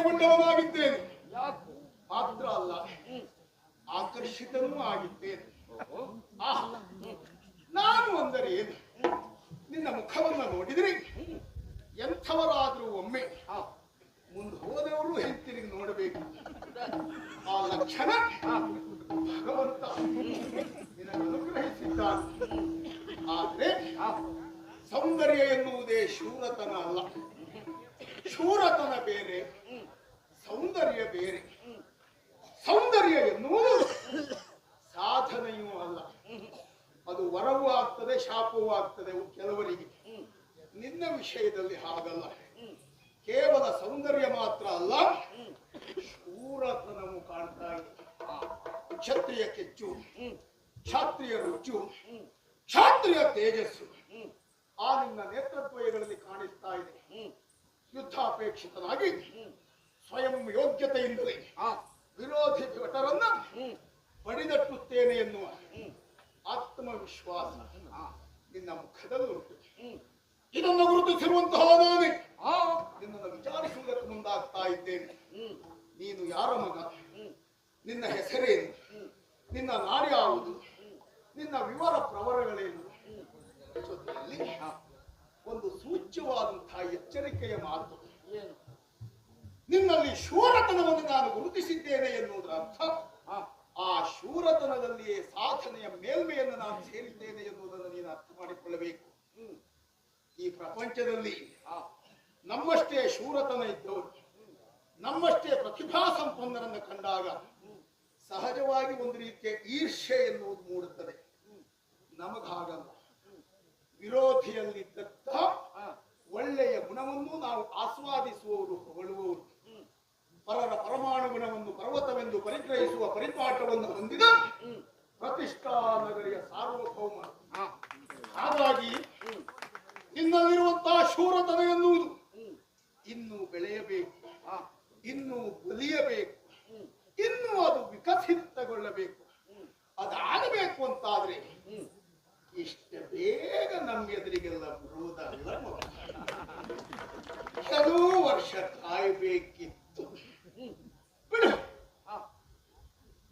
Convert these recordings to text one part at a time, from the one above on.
ಆಶ್ಚರ್ಯಗೊಂಡವನಾಗಿದ್ದೇನೆ ಮಾತ್ರ ಅಲ್ಲ ಆಕರ್ಷಿತನೂ ಆಗಿದ್ದೇನೆ. ನಾನು ಅಂದರೆ ಏನು? ನಿನ್ನ ಮುಖವನ್ನು ನೋಡಿದರೆ? ಎಂಥವರಾದರೂ ಒಮ್ಮೆ ಮುಂದೆ ಹೋದವರು ಹಿಂತಿರುಗಿ ನೋಡಬೇಕು? ಆ ಲಕ್ಷಣ ಭಗವಂತ ಅನುಗ್ರಹಿಸಿದ್ದಾನೆ. ಆದ್ರೆ ಸೌಂದರ್ಯ ಎನ್ನುವುದೇ ಶೂರತನ ಅಲ್ಲ. ಶೂರತನ ಬೇರೆ. ಸೌಂದರ್ಯ ಬೇರೆ. ಸೌಂದರ್ಯ ಎನ್ನುವುದು ಸಾಧನೆಯೂ ಅಲ್ಲ. ಅದು ವರವೂ ಆಗ್ತದೆ, ಶಾಪವೂ ಆಗ್ತದೆ ಕೆಲವರಿಗೆ. ನಿನ್ನ ವಿಷಯದಲ್ಲಿ ಹಾಗಲ್ಲ. ಕೇವಲ ಸೌಂದರ್ಯ ಮಾತ್ರ ಅಲ್ಲ, ಶೂರತನವು ಕಾಣ್ತಾ ಇದೆ. ಕ್ಷತ್ರಿಯ ಕೆಚ್ಚು, ಕ್ಷಾತ್ರಿಯ ರುಚು, ಕ್ಷಾತ್ರಿಯ ತೇಜಸ್ಸು ಆ ನಿನ್ನ ನೇತ್ರದ್ವಯಗಳಲ್ಲಿ ಕಾಣಿಸ್ತಾ ಇದೆ. ಯುದ್ಧಾಪೇಕ್ಷಿತನಾಗಿ ಸ್ವಯಂ ಯೋಗ್ಯತೆಯಿಂದಲೇ ವಿರೋಧಿ ಭಟರನ್ನ ಬಡಿದಟ್ಟುತ್ತೇನೆ ಎನ್ನುವ ಆತ್ಮವಿಶ್ವಾಸ ನಿನ್ನ ಮುಖದಲ್ಲುಂಟು ಇದನ್ನು ಗುರುತಿಸಿರುವಂತಹ ನಾನೇ ನಿನ್ನನ್ನು ವಿಚಾರಿಸುವುದಕ್ಕೆ ಮುಂದಾಗ್ತಾ ಇದ್ದೇನೆ. ನೀನು ಯಾರ ಮಗ ನಿನ್ನ ಹೆಸರೇನು ನಿನ್ನ ನಾಡು ಯಾವುದು ನಿನ್ನ ವಿವರ ಪ್ರವರಗಳೇನು ಜೊತೆಯಲ್ಲಿ ಒಂದು ಸೂಚ್ಯವಾದಂತಹ ಎಚ್ಚರಿಕೆಯ ಮಾತು ಏನು ನಿನ್ನಲ್ಲಿ ಶೂರತನವನ್ನು ನಾನು ಗುರುತಿಸಿದ್ದೇನೆ ಎನ್ನುವುದರ ಅರ್ಥ ಆ ಶೂರತನದಲ್ಲಿಯೇ ಸಾಧನೆಯ ಮೇಲ್ಮೆಯನ್ನು ನಾನು ಸೇರಿದ್ದೇನೆ ಎನ್ನುವುದನ್ನು ನೀನು ಅರ್ಥ ಮಾಡಿಕೊಳ್ಳಬೇಕು ಈ ಪ್ರಪಂಚದಲ್ಲಿ ನಮ್ಮಷ್ಟೇ ಶೂರತನ ಇದ್ದವರು ನಮ್ಮಷ್ಟೇ ಪ್ರತಿಭಾ ಸಂಪನ್ನರನ್ನು ಕಂಡಾಗ ಸಹಜವಾಗಿ ಒಂದು ರೀತಿಯ ಈರ್ಷ್ಯೆ ಎನ್ನುವುದು ಮೂಡುತ್ತದೆ. ನಮಗಾಗಲ್ಲ ವಿರೋಧಿಯಲ್ಲಿದ್ದಂತ ಒಳ್ಳೆಯ ಗುಣವನ್ನು ನಾವು ಆಸ್ವಾದಿಸುವವರು ಹೊಗಳುವವರು. ಪರರ ಪರಮಾಣು ಗುಣವನ್ನು ಪರ್ವತವೆಂದು ಪರಿಗ್ರಹಿಸುವ ಪರಿಪಾಠವನ್ನು ಹೊಂದಿದ ಪ್ರತಿಷ್ಠಾ ನಗರಿಯ ಸಾರ್ವಭೌಮ ಹಾಗಾಗಿ ನಿನ್ನಲ್ಲಿರುವಂತಹ ಶೂರತನ ಎನ್ನುವುದು. ಇನ್ನು ಬೆಳೆಯಬೇಕು. ಇನ್ನು ಬಲಿಯಬೇಕು. ಇನ್ನು ಅದು ವಿಕಸಿತಗೊಳ್ಳಬೇಕು. ಅದಾಗಬೇಕು ಅಂತಾದ್ರೆ ಇಷ್ಟ ಬೇಗ ನಮ್ಮ ಎದುರಿಗೆಲ್ಲ ಬರುವುದಲ್ಲ ಕೆಲವು ವರ್ಷ ಕಾಯಬೇಕಿತ್ತು ಬಿಡು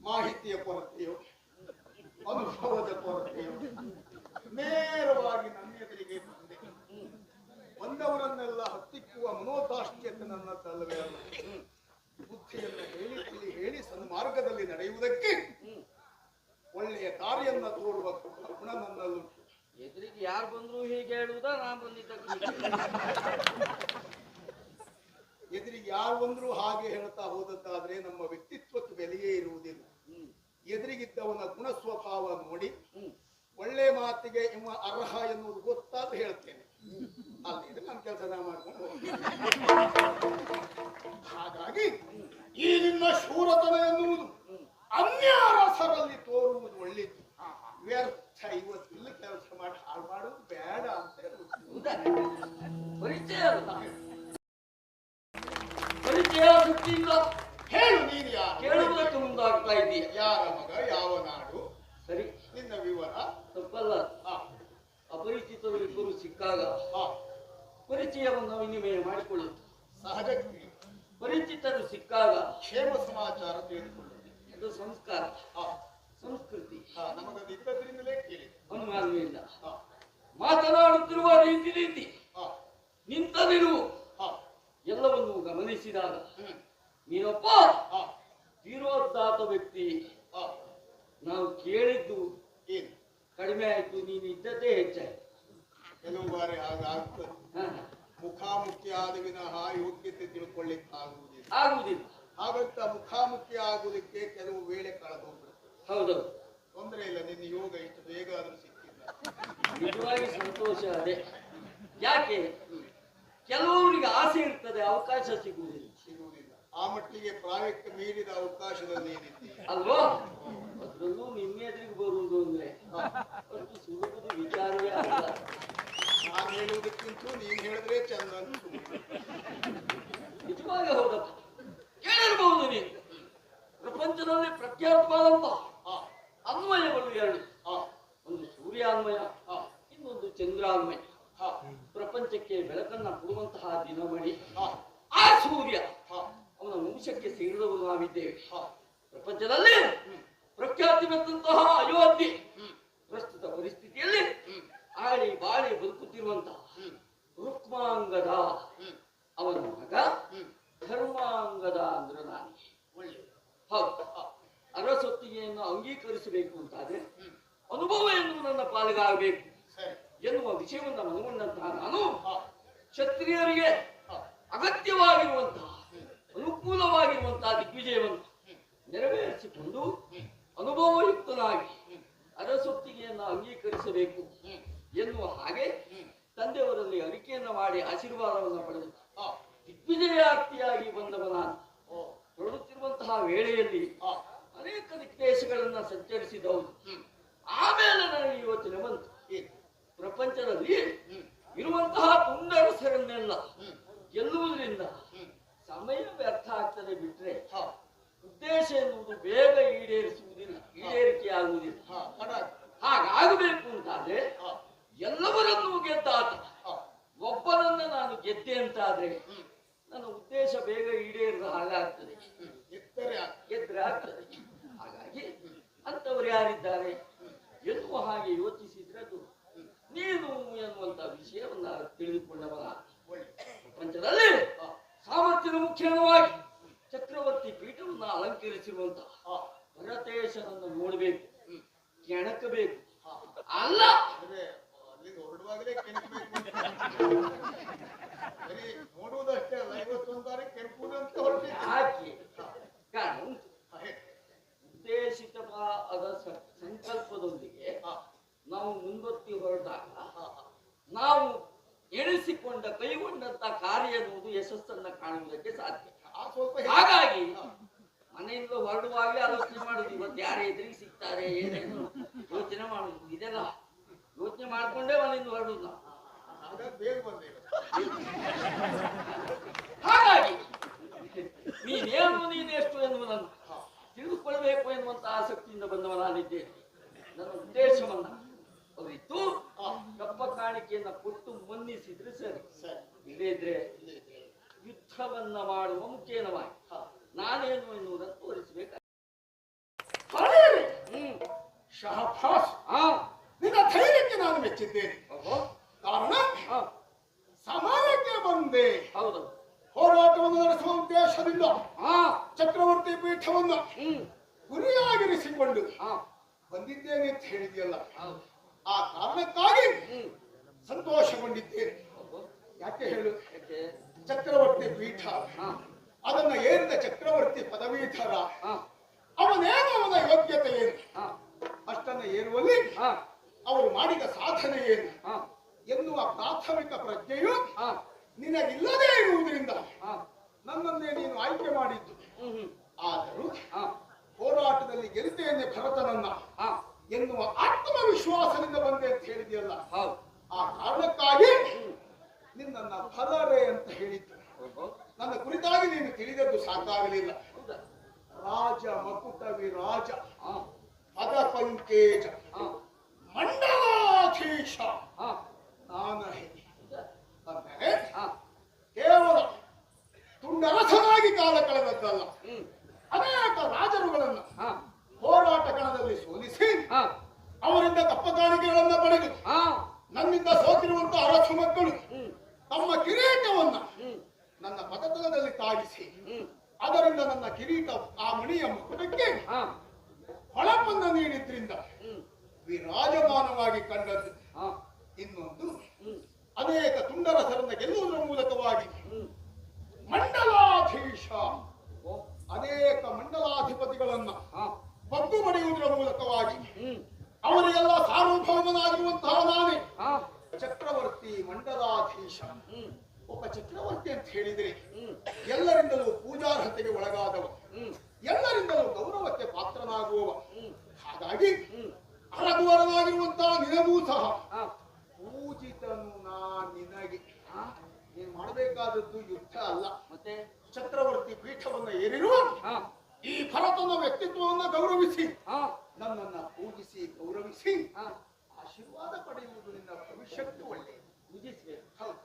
ಮಾಹಿತಿಯ ಕೊರತೆಯೋ ಅನುಭವದ ಕೊರತೆಯೋ ನೇರವಾಗಿ ನನ್ನ ಎದುರಿಗೆ ಬಂದೆ ಬಂದವರನ್ನೆಲ್ಲ ಹತ್ತಿಕ್ಕುವ ಮನೋದಾಷ್ಟ್ಯತೆ ನನ್ನ ತಲ್ಲವೇ ಅಲ್ಲ ಬುದ್ಧಿಯನ್ನು ಹೇಳಿ ಹೇಳಿ ಹೇಳಿ ಸನ್ಮಾರ್ಗದಲ್ಲಿ ನಡೆಯುವುದಕ್ಕೆ ಒಳ್ಳೆಯ ದಾರಿಯನ್ನ ತೋರುವ ಗುಣ ನನ್ನಲ್ಲುಂಟು ಎದುರಿಗೆ ಯಾರು ಬಂದ್ರು ಹೀಗೆ ಹೇಳುವುದಾ? ಬಂದಿದ್ದಕ್ಕೆ ಎದುರಿಗೆ ಯಾರು ಬಂದರೂ ಹಾಗೆ ಹೇಳ್ತಾ ಹೋದಂತಾದ್ರೆ ನಮ್ಮ ವ್ಯಕ್ತಿತ್ವಕ್ಕೆ ಬೆಲೆಯೇ ಇರುವುದಿಲ್ಲ. ಎದುರಿಗಿದ್ದವನ ಗುಣ ಸ್ವಭಾವ ನೋಡಿ ಒಳ್ಳೆ ಮಾತಿಗೆ ಇವ ಅರ್ಹ ಎನ್ನುವುದು ಗೊತ್ತಾದ್ರೆ ಹೇಳ್ತೇನೆ. ಅಲ್ಲಿ ನಮ್ಮ ಕೆಲಸ ನಾ ಮಾಡ್ಕೊಂಡು ಮುಂದಾಗ್ತಾ ಇದ್ದೀಯ? ಯಾರ ಮಗ? ಯಾವ ನಾಡು? ಸರಿ. ನಿನ್ನ ವಿವರ? ತಪ್ಪಲ್ಲ. ಅಪರಿಚಿತರು ಇಬ್ಬರು ಸಿಕ್ಕಾಗ ಪರಿಚಯವನ್ನು ವಿನಿಮಯ ಮಾಡಿಕೊಳ್ಳುವುದು ಸಹಜ ಪರಿಚಿತರು ಸಿಕ್ಕಾಗ ಕ್ಷೇಮ ಸಮಾಚಾರ ತಿಳಿದುಕೊಳ್ಳುವುದು. ಇದು ಸಂಸ್ಕಾರ. ಸಂಸ್ಕೃತಿ. ಆ, ನಮಗದು ಇದ್ದದ್ರಿಂದಲೇ ಕೇಳಿ. ಅನುಮಾನವಿಲ್ಲ. ಇಲ್ಲ ಮಾತನಾಡುತ್ತಿರುವ ರೀತಿ ರೀತಿ. ನಿಂತ ನಿಲುವು ಎಲ್ಲವನ್ನು ಗಮನಿಸಿದಾಗ ನೀನಪ್ಪ ನೀನೊಬ್ಬ ಆ, ತೀರೋದ್ದಾತ ವ್ಯಕ್ತಿ ನಾವು ಕೇಳಿದ್ದು ಏನು? ಕಡಿಮೆ ಆಯ್ತು ನೀನು ಇದ್ದದ್ದೇ ಹೆಚ್ಚಾಯ್ತು. ಕೆಲವು ಬಾರಿ ಹಾಗಾಗ್ತದೆ ಮುಖಾಮುಖಿ ಆದ ವಿನಃ ಯೋಗ್ಯತೆ ತಿಳ್ಕೊಳ್ಳಿಕ್ಕೆ ಆಗುವುದಿಲ್ಲ. ಆಗುವುದಿಲ್ಲ ಹಾಗಂತ ಮುಖಾಮುಖಿ ಆಗುವುದಕ್ಕೆ ಕೆಲವು ವೇಳೆ ಕಳೆದೋಗ್ಬಿಡುತ್ತೆ ಹೌದೌದು. ತೊಂದರೆ ಇಲ್ಲ ನಿನ್ನ ಯೋಗ ಇಷ್ಟು ಬೇಗ ಆದರೂ ಸಿಕ್ಕಿಲ್ಲ. ನಿಜವಾಗಿ ಸಂತೋಷ ಅದೇ. ಯಾಕೆ? ಕೆಲವರಿಗೆ ಆಸೆ ಇರ್ತದೆ ಅವಕಾಶ ಸಿಗುವುದಿಲ್ಲ. ಆ ಮಟ್ಟಿಗೆ ಪ್ರಾಯಕ್ಕೆ ಮೀರಿದ ಅವಕಾಶದಲ್ಲಿ ಏನಿದ್ದೀವಿ ಅಲ್ವಾ? ಅದ್ರಲ್ಲೂ ನಿಮ್ಮ ಎದುರಿಗೆ ಬರುವುದು ಅಂದ್ರೆ. ಅದು ಸುಲಭದ ವಿಚಾರವೇ ಅಲ್ಲ. ನಾನು ಹೇಳುವುದಕ್ಕಿಂತ ನೀನ್ ಹೇಳಿದ್ರೆ ಚಂದ. ನಿಜವಾಗಿ ಹೌದಪ್ಪ ಕೇಳಿರ್ಬಹುದು ನೀನು ಪ್ರಪಂಚದಲ್ಲಿ ಪ್ರಖ್ಯಾತವಾದಂತ ಅನ್ವಯಗಳು ಎರಡು. ಒಂದು ಸೂರ್ಯಾನ್ವಯ ಅನ್ವಯ ಇನ್ನೊಂದು ಚಂದ್ರಾನ್ವಯ. ಪ್ರಪಂಚಕ್ಕೆ ಬೆಳಕನ್ನ ಕೊಡುವಂತಹ ದಿನಮಣಿ ಹಾ ಆ ಸೂರ್ಯ. ಅವನ ವಂಶಕ್ಕೆ ಸೇರಿದವರು ನಾವಿದ್ದೇವೆ ಪ್ರಪಂಚದಲ್ಲಿ. ಪ್ರಖ್ಯಾತಿ ಬಂದಂತಹ ಅಯೋಧ್ಯೆ. ಪ್ರಸ್ತುತ ಪರಿಸ್ಥಿತಿಯಲ್ಲಿ ಆಳಿ ಬಾಳಿ ಬದುಕುತ್ತಿರುವಂತಹ ರುಕ್ಮಾಂಗದ ಅವನ ಮಗ ಧರ್ಮಾಂಗದ ಅಂದ್ರೆ ನಾನು ಹೌದು. ಅರಸೊತ್ತಿಗೆಯನ್ನು ಅಂಗೀಕರಿಸಬೇಕು ಅಂತಾದ್ರೆ ಅನುಭವ ಎಂದು ನನ್ನ ಪಾಲಿಗಾಗಬೇಕು ಎನ್ನುವ ವಿಷಯವನ್ನು ಮನಗೊಂಡಂತಹ ನಾನು ಕ್ಷತ್ರಿಯರಿಗೆ ದಿಗ್ದೇಶಗಳನ್ನ ಸಂಚರಿಸಿದವರು ಆಮೇಲೆ ನನಗೆ ಯೋಚನೆ ಬಂತು. ಪ್ರಪಂಚದಲ್ಲಿ ಇರುವಂತಹ ಪುಂಡರಸರನ್ನೆಲ್ಲ ಗೆಲ್ಲುವುದರಿಂದ ಸಮಯ ವ್ಯರ್ಥ ಆಗ್ತದೆ ಬಿಟ್ರೆ ಉದ್ದೇಶ ಎನ್ನುವುದು ಬೇಗ ಈಡೇರಿಸುವುದಿಲ್ಲ ಈಡೇರಿಕೆ ಆಗುವುದಿಲ್ಲ. ಹಾಗಾಗಬೇಕು ಅಂತಾದ್ರೆ ಎಲ್ಲವರನ್ನೂ ಗೆದ್ದಾತ. ಒಬ್ಬನನ್ನ ನಾನು ಗೆದ್ದೆ ಅಂತಾದ್ರೆ ನನ್ನ ಉದ್ದೇಶ ಬೇಗ ಈಡೇರಿದ ಹಾಗಾಗ್ತದೆ ಹ್ಮ್ ಎತ್ತರೆ ಆಯ್ತು. ಗೆದ್ರೆ ಆಗ್ತದೆ ಹಾಗಾಗಿ ಅಂತವರು ಯಾರಿದ್ದಾರೆ ಎನ್ನುವ ಹಾಗೆ ಯೋಚಿಸಿದ್ರೆ ಅದು ನೀನು ಎನ್ನುವಂತ ವಿಷಯವನ್ನ ತಿಳಿದುಕೊಂಡವನ ಒಳ್ಳೆ ಪ್ರಪಂಚದಲ್ಲಿ ಹಾ ಸಾಮರ್ಥ್ಯದ ಮುಖ್ಯವಾಗಿ ಚಕ್ರವರ್ತಿ ಪೀಠವನ್ನ ಅಲಂಕರಿಸಿರುವಂತಹ ಹಾ ಭರತೇಶನನ್ನು ನೋಡ್ಬೇಕು ಕೆಣಕಬೇಕು. ಅಲ್ಲ! ಹೊರಡುವಾಗಲೇ ಕೆಣಕಬೇಕು. ನೋಡುವುದಷ್ಟೇ ಅಲ್ಲ ಕೆಣಕುವುದಂತ ಕಾರಣ ಸ- ಸಂಕಲ್ಪದೊಂದಿಗೆ ಹಾ, ನಾವು ಮುಂದೊತ್ತಿ ಹೊರಟಾಗ. ನಾವು ಎಣಿಸಿಕೊಂಡ ಕೈಗೊಂಡಂತ ಕಾರ್ಯ ಎನ್ನುವುದು ಯಶಸ್ಸನ್ನ ಕಾಣುವುದಕ್ಕೆ ಸಾಧ್ಯ. ಆ ಸ್ವಲ್ಪ ಹಾಗಾಗಿ ಹೊರಡುವಾಗಲೇ ಆಲೋಚನೆ ಮಾಡುದು. ಇವತ್ತು ಯಾರು ಎದುರಿಗೆ ಸಿಗ್ತಾರೆ ಏನೇನು ಯೋಚನೆ ಮಾಡುದು. ಇದೆಲ್ಲ ಯೋಚನೆ ಮಾಡ್ಕೊಂಡೇ ಮನೆಯಿಂದ ಹೊರಡುದು. ನಾವು ಹಾಗಾಗಿ ಎಷ್ಟು ನೀನೇನು ನೀನೆಷ್ಟು ಎನ್ನುವುದನ್ನು ತಿಳಿದುಕೊಳ್ಳಬೇಕು ತಿಳಿದುಕೊಳ್ಬೇಕು ಎನ್ನುವಂತ ಆಸಕ್ತಿಯಿಂದ ಬಂದವ ನಾನಿದ್ದೇನೆ. ನನ್ನ ಉದ್ದೇಶವನ್ನ ಅವರಿತ್ತು ಹಾ, ಕಪ್ಪ ಕಾಣಿಕೆಯನ್ನ ಕೊಟ್ಟು ಮನ್ನಿಸಿದ್ರೆ ಸರಿ. ಇಲ್ಲದಿದ್ರೆ ಇದ್ರೆ. ಯುದ್ಧವನ್ನ ಮಾಡುವ ಮುಖೇನವಾಗಿ. ನಾನೇನು ಎನ್ನುವುದನ್ನು ತೋರಿಸಬೇಕು ಹಳೆಯರೇ, ಹ್ಮ್ ಶಹಬ್ಬಾಸ್. ಆ ನಿನ್ನ ಧೈರ್ಯಕ್ಕೆ ನಾನು ಮೆಚ್ಚಿದ್ದೇನೆ ಓಹೋ ಕಾರಣ ಆ ಸಮಯಕ್ಕೆ ಬಂದೆ ಹೌದು ಹೋರಾಟವನ್ನು ನಡೆಸುವ ಉದ್ದೇಶದಿಂದ ಆ ಚಕ್ರವರ್ತಿ ಪೀಠವನ್ನು ಗುರಿಯಾಗಿರಿಸಿಕೊಂಡು ಬಂದಿದ್ದೇನೆ ಅಂತ ಹೇಳಿದೆಯಲ್ಲ. ಆ ಕಾರಣಕ್ಕಾಗಿ ಸಂತೋಷಗೊಂಡಿದ್ದೇನೆ ಯಾಕೆ ಹೇಳು? ಯಾಕೆ? ಚಕ್ರವರ್ತಿ ಪೀಠ. ಅದನ್ನ ಏರಿದ ಚಕ್ರವರ್ತಿ ಪದವೀಧರ. ಅವನೇನು ಅವನ ಯೋಗ್ಯತೆ ಏನು? ಅಷ್ಟನ್ನ ಏರುವಲ್ಲಿ ಅವರು ಮಾಡಿದ ಸಾಧನೆ ಏನು? ಎನ್ನುವ ಪ್ರಾಥಮಿಕ ಪ್ರಜ್ಞೆಯು ನಿನಗಿಲ್ಲದೇ ಇರುವುದರಿಂದ ನನ್ನನ್ನೇ ನೀನು ಆಯ್ಕೆ ಮಾಡಿದ್ದು. ಆದರೂ ಹೋರಾಟದಲ್ಲಿ ಗೆಲ್ತೇನೆ ಭರತನನ್ನ ಎನ್ನುವ ಆತ್ಮವಿಶ್ವಾಸದಿಂದ ಬಂದೆ ಅಂತ ಹೇಳಿದೆಯಲ್ಲ ಆ ಕಾರಣಕ್ಕಾಗಿ ನಿನ್ನ ನಿನ್ನನ್ನ ಫಲರೆ ಅಂತ ಹೇಳಿದ್ದು. ನನ್ನ ಕುರಿತಾಗಿ ನೀನು ತಿಳಿದದ್ದು ಸಾಕಾಗಲಿಲ್ಲ. ಹೌದಾ? ರಾಜ ಮಕುಟ ವಿರಾಜ ಆ ಪದ ಪಂಕೇಜ. ಮಂಡಲಾಧೀಶ. ಆ ನಾನಹೆ ಹೌದಾ ಅಂದರೆ ಆ ಕೇವಲ ತುಂಡರಸನಾಗಿ ಕಾಲ ಕಳೆದದ್ದಲ್ಲ. ಅನೇಕ ರಾಜರುಗಳನ್ನ ಹೋರಾಟ ಕಣದಲ್ಲಿ ಸೋಲಿಸಿ ಅವರಿಂದ ತಪ್ಪ ಕಾಣಿಕೆಗಳನ್ನ ಪಡೆದು ನನ್ನಿಂದ ಸೋತಿರುವಂತಹ ಅರಸು ಮಕ್ಕಳು ತಮ್ಮ ಕಿರೀಟವನ್ನ ನನ್ನ ಪದತಲದಲ್ಲಿ ತಾಗಿಸಿ ಅದರಿಂದ ನನ್ನ ಕಿರೀಟ ಆ ಮಣಿಯ ಮುಖಕ್ಕೆ ಹಾ. ಹೊಳಪನ್ನ ನೀಡಿದ್ರಿಂದ ವಿರಾಜಮಾನವಾಗಿ ಕಂಡದ್ದು. ಇನ್ನೊಂದು ಅನೇಕ ತುಂಡರಸರನ್ನ ಗೆಲ್ಲುವುದರ ಮೂಲಕವಾಗಿ ಮಂಡಲಾಧೀಶ. ಅನೇಕ ಮಂಡಲಾಧಿಪತಿಗಳನ್ನ ಬದ್ದು ಬಗ್ಗು ಬಡಿಯುವುದರ ಮೂಲಕವಾಗಿ ಅವರಿಗೆಲ್ಲ ಸಾರ್ವಭೌಮನಾಗಿರುವಂತಹ ಬೇಕಾದದ್ದು ಯುದ್ಧ ಅಲ್ಲ. ಮತ್ತೆ? ಚಕ್ರವರ್ತಿ ಪೀಠವನ್ನು ಏರಿರುವ ಈ ಭರತನ ವ್ಯಕ್ತಿತ್ವವನ್ನು ಗೌರವಿಸಿ ನನ್ನನ್ನ ಪೂಜಿಸಿ ಗೌರವಿಸಿ ಆಶೀರ್ವಾದ ಪಡೆಯುವುದು ನಿನ್ನ ಭವಿಷ್ಯಕ್ಕೆ ಒಳ್ಳೆಯದು. ಪೂಜಿಸಬೇಕು. ಹೌದು.